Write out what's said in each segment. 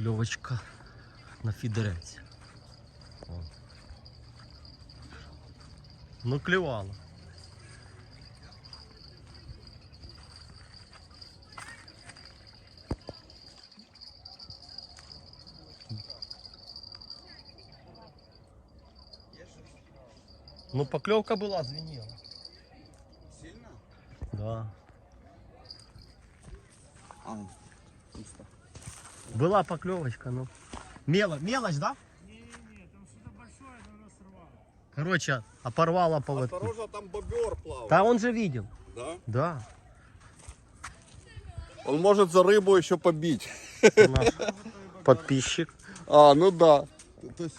Покльовочка на фідерець. О. Ну клювало. Ну поклевка была, звенела. Сильно? Да. А, пусто. Была поклевочка, ну. Мело, мелочь, да? Не-не-не, там что-то большое, но оно сорвало. Короче, а порвала поводки. Осторожно, там бобер плавает. Да он же видел. Да? Да. Он может за рыбу еще побить. Наш подписчик. А, ну да. То есть...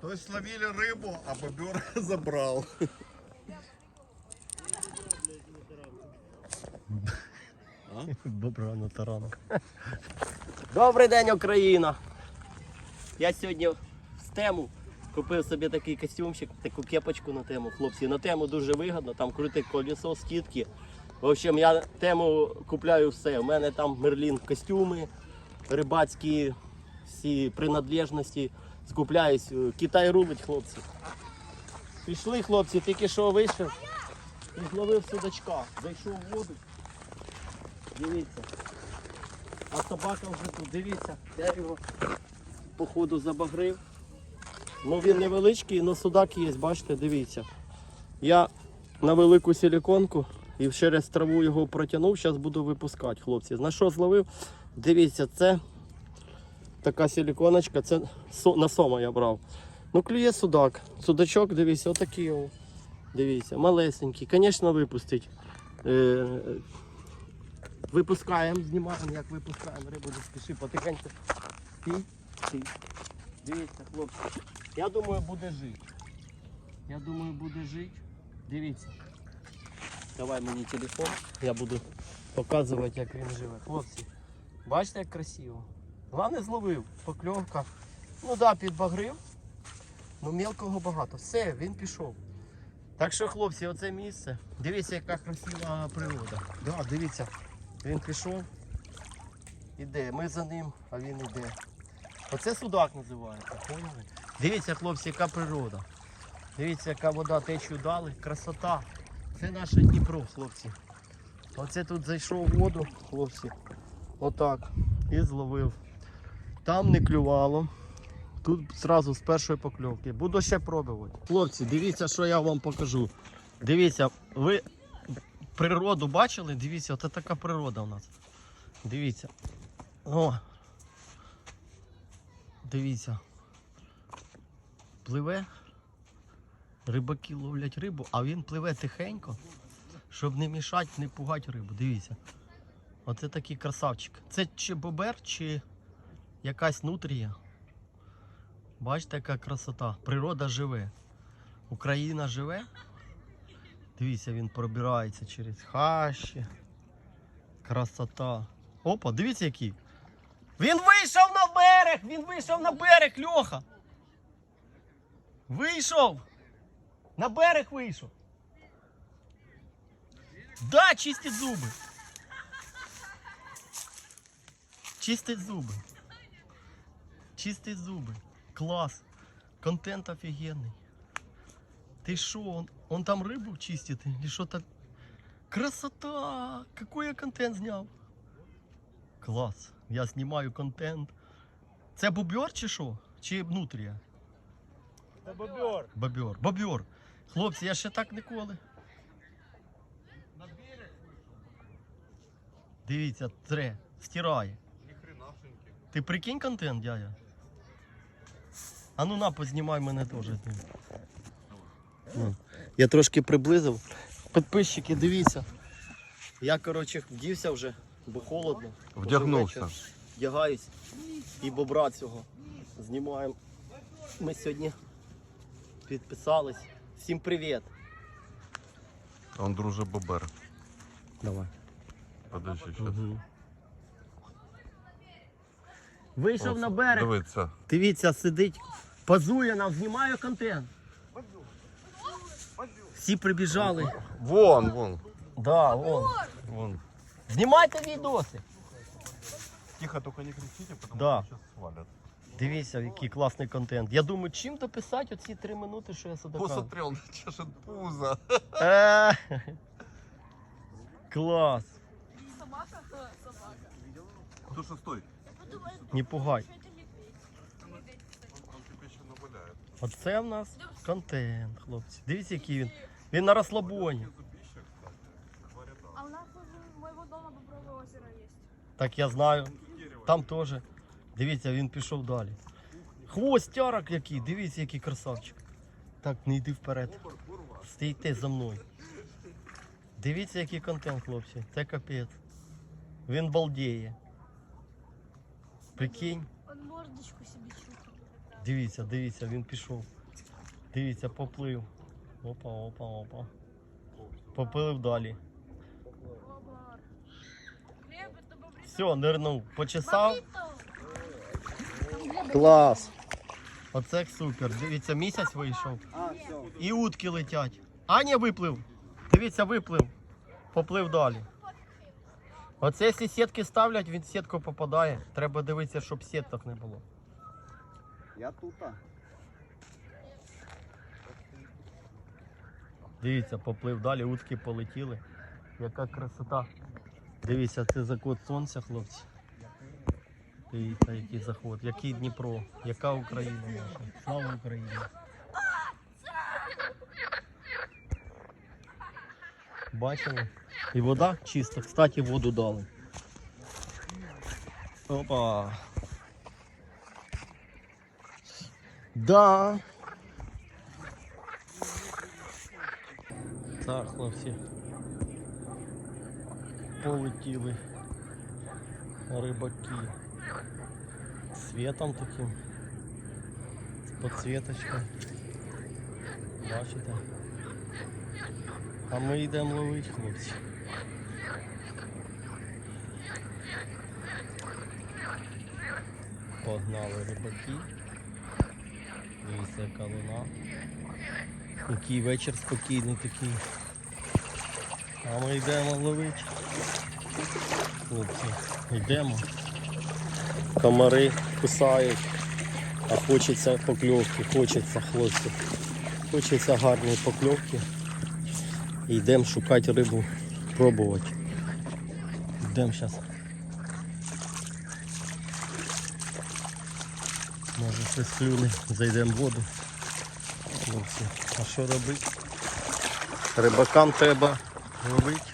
То есть словили рыбу, а бобер забрал. Бобра на таранок. Добрий день, Україна! Я сьогодні з тему купив собі такий костюмчик, таку кепочку на тему, хлопці. На тему дуже вигідно, там круте колесо, скидки. В общем, я тему купляю все. У мене там мерлін костюми, рибацькі всі принадлежності. Скупляюсь. Китай рулить, хлопці. Пішли, хлопці, тільки що вийшов і зловив судачка. Зайшов в воду. Дивіться. А собака вже тут, дивіться, я його походу забагрив. Ну він невеличкий, але судак є, бачите, дивіться. Я на велику силіконку і через траву його протягнув, зараз буду випускати, хлопці. На що зловив? Дивіться, це така силіконочка, це на сома я брав. Ну, клює судак. Судачок, дивіться, отакий. Дивіться, малесенький. Звісно, випустить. Випускаємо, знімаємо, як випускаємо рибу, не спіши, потихеньку. Стій, стій. Дивіться, хлопці. Я думаю, буде жити. Я думаю, буде жити. Дивіться. Давай мені телефон, я буду показувати, як він живе. Хлопці, бачите, як красиво. Головне зловив, покльовка. Ну да, підбагрив. Ну мелкого багато. Все, він пішов. Так що, хлопці, оце місце. Дивіться, яка красива природа. Да, дивіться. Він пішов, іде. Ми за ним, а він іде. Оце судак називається, поняли? Дивіться, хлопці, яка природа. Дивіться, яка вода течію дали. Красота. Це наше Дніпро, хлопці. Оце тут зайшов воду, хлопці. Отак. І зловив. Там не клювало. Тут зразу з першої покльовки. Буду ще пробувати. Хлопці, дивіться, що я вам покажу. Дивіться, ви природу бачили? Дивіться, от така природа у нас. Дивіться. О. Дивіться. Пливе. Рибаки ловлять рибу, а він пливе тихенько, щоб не мішати, не пугати рибу. Дивіться. Оце такий красавчик. Це чи бобер, чи якась нутрія. Бачите, яка красота. Природа живе. Україна живе. Дивіться, він пробирається через хащі. Красота. Опа, дивіться який. Він вийшов на берег! Він вийшов на берег, Льоха! Вийшов! На берег вийшов. Да, чистить зуби. Чистить зуби. Чистить зуби. Клас. Контент офігенний. Ты шо, он, там рыбу чистит или что-то? Красота! Какой я контент зняв? Клас. Я знімаю контент. Це бобер чи що? Чи внутрія? Это бобер. Бобер. Бобер. Хлопці, я ще так ніколи. Дивіться, тре, стирає. Ти прикинь контент, дядя? А ну на, познімай мене теж. Я трошки приблизив. Підписчики, дивіться. Я, коротше, вдівся вже, бо холодно. Вдягнувся. Вдягаюсь. І бобра цього знімаємо. Ми сьогодні підписались. Всім привіт. Он друже бобер. Давай. Подожди, щас. Угу. Вийшов на берег. Дивиться. Дивіться, сидить, позує нам, знімає контент. Всі прибіжали. Вон, вон. Да, вон. Вон. Знімайте відоси. Тихо, только не кричите, потому Да. что сейчас свалят. Дивіться, який класний контент. Я думаю, чим дописати оці три минути, що я судака. Посмотри, он чешет пузо. Е, Клас. Собака? Собака. Кто шестой? Не пугай. Оце в нас контент, хлопці. Дивіться, який він. Він на розслабоні. А у нас возле моего дома Бобровое озеро есть. Так я знаю. Там теж. Дивіться, він пішов далі. Хвостярок який, дивіться, який красавчик. Так, не йди вперед. Стійте за мною. Дивіться, який контент, хлопці. Це капець. Він балдіє. Прикинь. Он мордочку себе чухает. Дивіться, дивіться, він пішов. Дивіться, поплив. Опа, опа, опа. Поплив далі. Все, нирнув. Почесав. Клас. Оце супер. Дивіться, місяць вийшов. І утки летять. Аня виплив. Дивіться, виплив. Поплив далі. Оце якщо сітки ставлять, він в сітку попадає. Треба дивитися, щоб сіток не було. Я тут. Дивіться, поплив далі, утки полетіли. Яка красота. Дивіться, це заход сонця, хлопці. Дивіться, який заход, який Дніпро, яка Україна наша. Слава Україні! Бачили? І вода чиста. Кстати, воду дали. Опа. Да. Так, хлопці. Полетіли рибаки. Світом таким. З підсвіточкою. Бачите? А ми йдемо ловити, хлопці. Погнали рибаки. Дивіться, яка луна. Який вечір спокійний такий. А ми йдемо ловити. Хлопці, йдемо. Комари кусають. А хочеться покльовки, хочеться хлопці. Хочеться гарної покльовки. Йдемо шукати рибу, пробувати. Йдемо зараз. Може щось клюне, зайдемо в воду. Хлопці, а що робити? Рибакам треба ловити.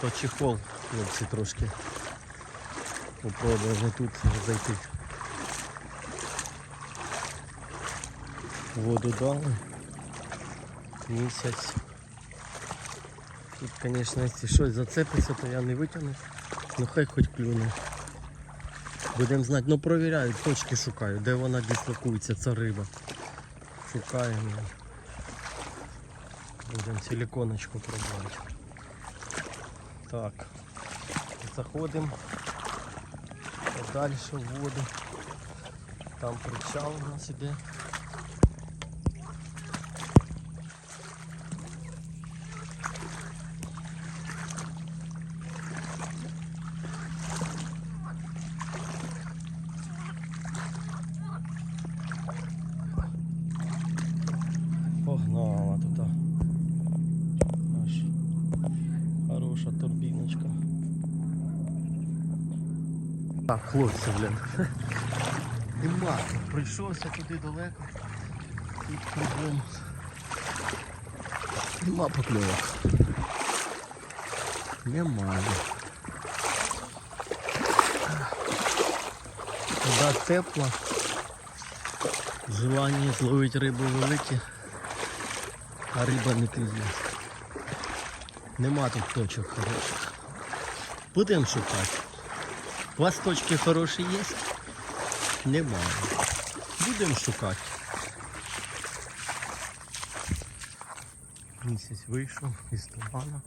То чехол, хлопці, трошки. Попробуємо тут зайти. Воду дали. Місяць. Тут, звісно, якщо щось зацепиться, то я не витягну. Ну хай хоч клюне. Будемо знати, ну провіряю, точки шукаю, де вона дислокується, ця риба. Шукаємо. Будемо силиконочку пробувати. Так. Заходимо далі в воду. Там причал у нас іде. Так, хлопці, блін. Нема. Прийшовся туди далеко. Тут кругом. Нема покльовок. Немає. Вода тепла. Желання зловити рибу велике, а риба не клює. Нема тут точок хороших. Будемо шукати. У хороші є? Немає. Будемо шукати. Місяць вийшов із тумана.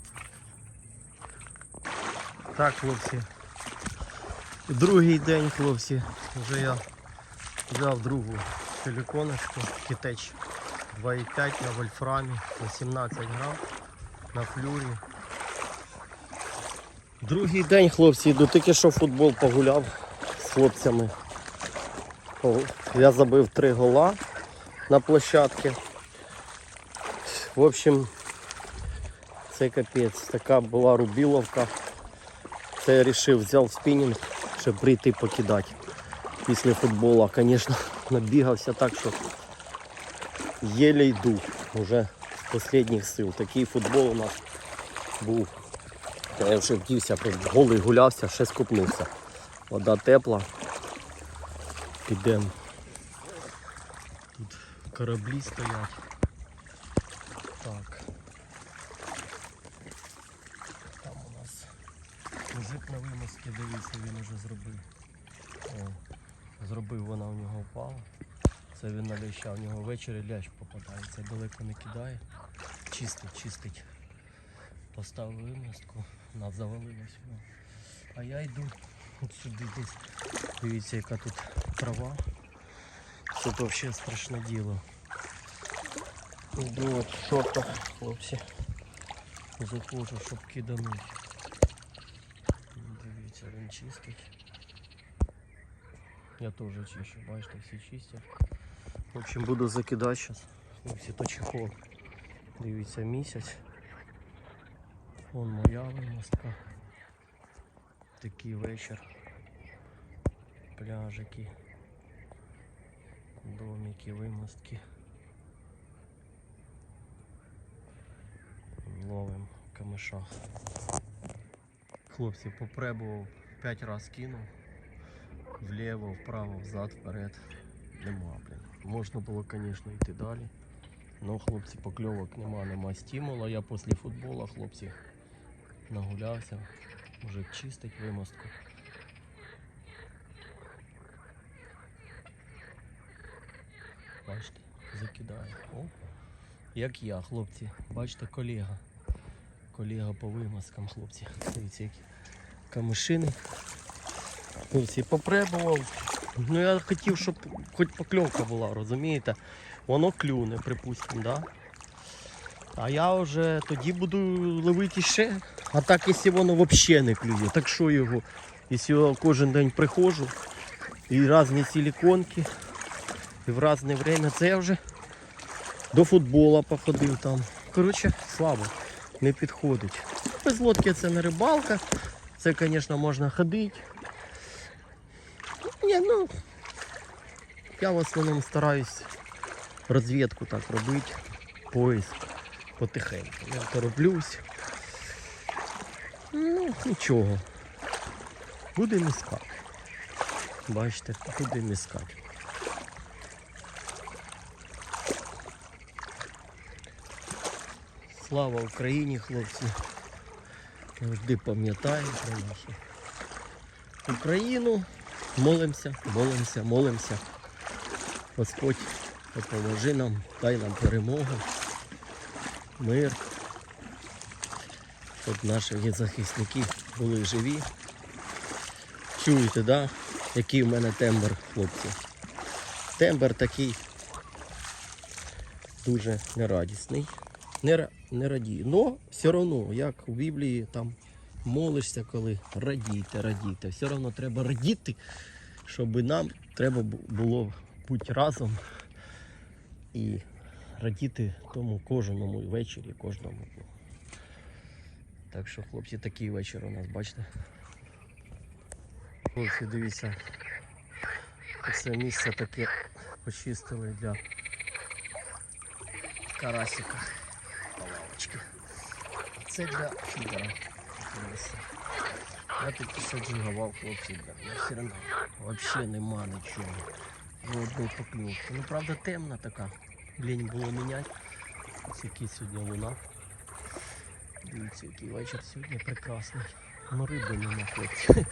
Так, хлопці. Другий день, хлопці. Вже я взяв другу силиконочку китеч 2,5 на вольфрамі, 18 грам на флюрі. Другий день, хлопці, йду тільки що футбол погуляв з хлопцями. Я забив три гола на площадці. В общем, це капець. Така була рубіловка. Це я вирішив, взяв спінінг, щоб прийти покидати після футболу. Звісно, набігався так, що єле йду вже з останніх сил. Такий футбол у нас був. Та Я вже вдівся, голий гулявся, ще скупнувся. Вода тепла. Підемо. Тут кораблі стоять. Так. Там у нас мужик на вимозці, дивіться, він уже зробив. О, зробив вона у нього впала. Це він на ляща, у нього ввечері лящ попадається, далеко не кидає. Чистить, чистить. Поставив вимістку, нас завалилось воно. А я йду от сюди десь. Дивіться, яка тут трава. Це взагалі страшне діло. Йду от в шортах, хлопці. Заходжу, щоб кидануть. Дивіться, він чистить. Я теж чищу, бачите, всі чистять. В общем, буду закидати зараз. Хлопці, то чехол. Дивіться, місяць. Вон моя вимостка. Такий вечір. Пляжики. Домики, вимостки. Ловим камиша. Хлопці, попребував, 5 разів кинув. Вліво, вправо, взад, вперед. Нема, блін. Можна було, звісно, йти далі. Ну, хлопці, покльовок нема, нема стимула. Я після футболу, хлопці, нагулявся. Мужик чистить вимостку. Бачите, закидає. О, як я, хлопці. Бачите, колега. Колега по вимазкам, хлопці. Дивіться, які камишини. Хлопці, попребував. Ну я хотів, щоб хоч покльовка була, розумієте? Воно клюне, припустимо, да? А я вже тоді буду ловити ще. А так, якщо воно взагалі не клює, так що його? Якщо я кожен день приходжу і різні силіконки, і в різне время, це я вже до футбола походив там. Коротше, слабо, не підходить. Без лодки це не рибалка, це, звісно, можна ходити. Ні, ну, я в основному стараюсь розвідку так робити, поиск потихеньку. Я тороплюсь. Ну, нічого. Будемо іскати. Бачите, будемо іскати. Слава Україні, хлопці. Завжди пам'ятаємо про нашу Україну. Молимося, молимося, молимося. Господь допоможи нам, дай нам перемогу, мир. Щоб наші захисники були живі. Чуєте, да? який в мене тембр, хлопці? Тембр такий дуже нерадісний. Не, не радію. Но все одно, як у Біблії там молишся, коли радійте, радійте. Все одно треба радіти, щоб нам треба було бути разом і радіти тому кожному ввечері, кожному. Так що, хлопці, такий вечір у нас, бачите. Хлопці, дивіться. Це місце таке почистили для карасика. Палавочки. Це для фідера. Я тут посаджував хлопці, все одно взагалі нема нічого. Ну правда темна така. Лінь було міняти. Ось який сьогодні луна. Дивіться, який вечір сьогодні прекрасний. Ну риби нема хлопці.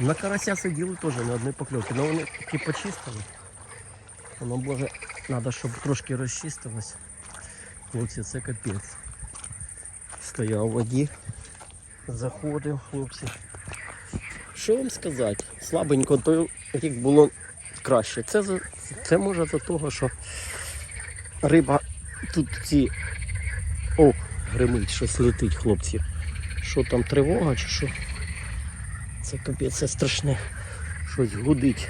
На карася сиділи теж на одній покльовці. Ну вони такі почистили. Воно може, треба, щоб трошки розчистилось. Хлопці, це капець. Стояв у воді, заходив, хлопці. Що вам сказати? Слабенько той рік було краще. Це, це може за того, що риба тут ці. О, гримить, щось летить, хлопці. Що там, тривога чи що? Це капець, це страшне. Щось гудить.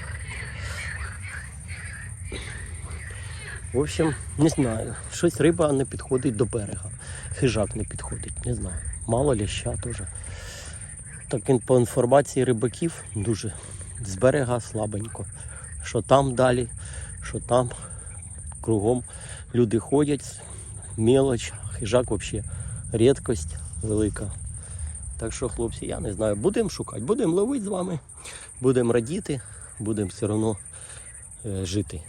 В общем, не знаю. Щось риба не підходить до берега. Хижак не підходить, не знаю. Мало ляща теж. Так він по інформації рибаків дуже з берега слабенько. Що там далі, що там кругом люди ходять, мелоч, хижак взагалі рідкость велика. Так що, хлопці, я не знаю, будемо шукати, будемо ловити з вами, будемо радіти, будемо все одно е, жити.